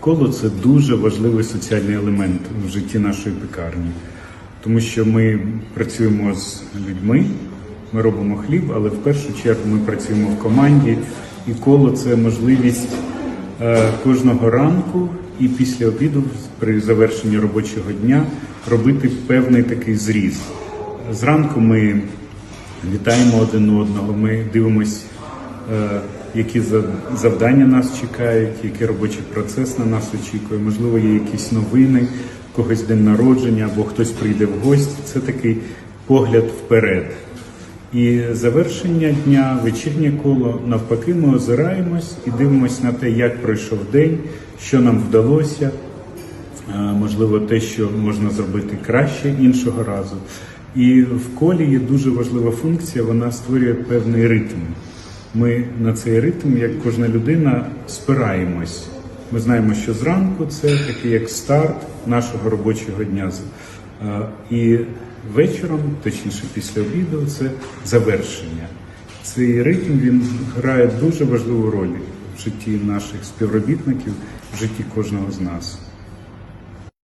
Коло це дуже важливий соціальний елемент в житті нашої пекарні, тому що ми працюємо з людьми, ми робимо хліб, але в першу чергу ми працюємо в команді, і коло це можливість е, кожного ранку і після обіду, при завершенні робочого дня, робити певний такий зріз. Зранку ми вітаємо один одного, ми дивимось, е, які завдання нас чекають, який робочий процес на нас очікує. Можливо, є якісь новини, когось день народження або хтось прийде в гості. Це такий погляд вперед. І завершення дня, вечірнє коло, навпаки, ми озираємось і дивимось на те, як пройшов день, що нам вдалося, Е, можливо, те, що можна зробити краще іншого разу. І в колі є дуже важлива функція, вона створює певний ритм. Ми на цей ритм, як кожна людина, спираємось. Ми знаємо, що зранку це такий як старт нашого робочого дня. І вечором, точніше після обіду, це завершення. Цей ритм він грає дуже важливу роль в житті наших співробітників, в житті кожного з нас.